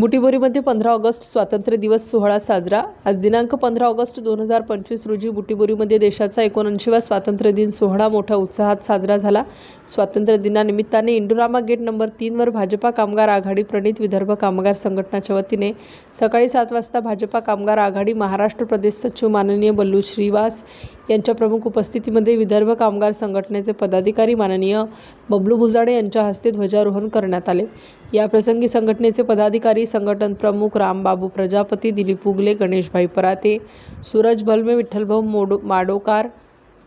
बुटीबोरीमध्ये पंधरा ऑगस्ट स्वातंत्र्य दिवस सोहळा साजरा. आज दिनांक पंधरा ऑगस्ट दोन हजार पंचवीस रोजी बुटीबोरीमध्ये देशाचा एकोणऐंशीवा स्वातंत्र्य दिन सोहळा मोठ्या उत्साहात साजरा झाला. स्वातंत्र्य दिनानिमित्ताने इंडोरामा गेट नंबर तीनवर भाजपा कामगार आघाडी प्रणित विदर्भ कामगार संघटनाच्या वतीने सकाळी सात वाजता भाजपा कामगार आघाडी महाराष्ट्र प्रदेश सचिव माननीय बल्लू श्रीवास यांच्या प्रमुख उपस्थितीमध्ये विदर्भ कामगार संघटनेचे पदाधिकारी माननीय बबलू भुजाडे यांच्या हस्ते ध्वजारोहण करण्यात आले. याप्रसंगी संघटनेचे पदाधिकारी संघटन प्रमुख रामबाबू प्रजापती दिलीप उगले गणेशभाई पराते सूरज भलमे विठ्ठलभाऊ मोडो माडोकार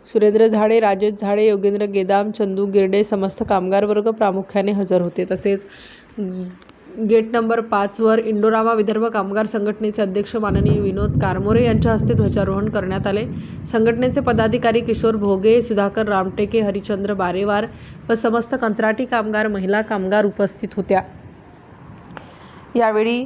सुरेंद्र झाडे राजेश झाडे योगेंद्र गेदाम चंदू गिरडे समस्त कामगार वर्ग प्रामुख्याने हजर होते. तसेच गेट नंबर पाचवर इंडोरामा विदर्भ कामगार संघटनेचे अध्यक्ष माननीय विनोद कारमोरे यांच्या हस्ते ध्वजारोहण करण्यात आले. संघटनेचे पदाधिकारी किशोर भोगे सुधाकर रामटेके हरिचंद्र बारेवार व समस्त कंत्राटी कामगार महिला कामगार उपस्थित होत्या. यावेळी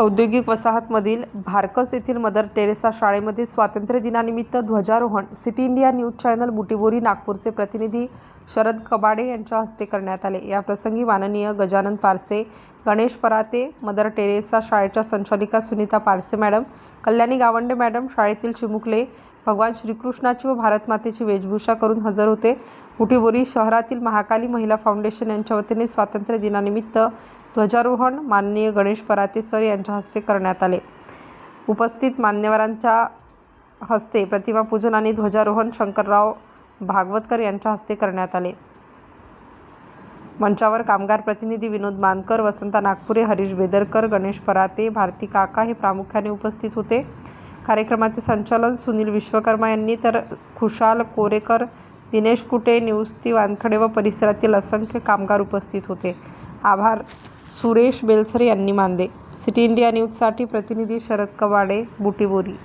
औद्योगिक वसाहतमधील भारकस येथील मदर टेरेसा शाळेमध्ये स्वातंत्र्य दिनानिमित्त ध्वजारोहण city India news channel Butibori नागपूरचे प्रतिनिधी शरद कबाडे यांच्या हस्ते करण्यात आले. याप्रसंगी माननीय गजानन पारसे गणेश पराते मदर टेरेसा शाळेच्या संचालिका सुनीता पारसे मॅडम कल्याणी गावंडे मॅडम शाळेतील चिमुकले भगवान श्रीकृष्णाची व भारतमातेची वेशभूषा करून हजर होते. मुठीबोरी शहरातील महाकाली महिला फाउंडेशन यांच्या वतीने स्वातंत्र्य दिनानिमित्त ध्वजारोहण माननीय गणेश पराते सर यांच्या हस्ते करण्यात आले. उपस्थित मान्यवरांच्या हस्ते प्रतिमापूजन आणि ध्वजारोहण शंकरराव भागवतकर यांच्या हस्ते करण्यात आले. मंचावर कामगार प्रतिनिधी विनोद मानकर वसंता नागपुरे हरीश बेदरकर गणेश पराते भारती काका हे प्रामुख्याने उपस्थित होते. कार्यक्रमाचे संचालन सुनील विश्वकर्मा यांनी तर खुशाल कोरेकर दिनेश कुटे निवस्ती वानखडे व परिसरातील असंख्य कामगार उपस्थित होते. आभार. सुरेश बेलसरे यांनी मानले. सिटी इंडिया न्यूजसाठी प्रतिनिधी शरद कवाडे बुटीबोरी.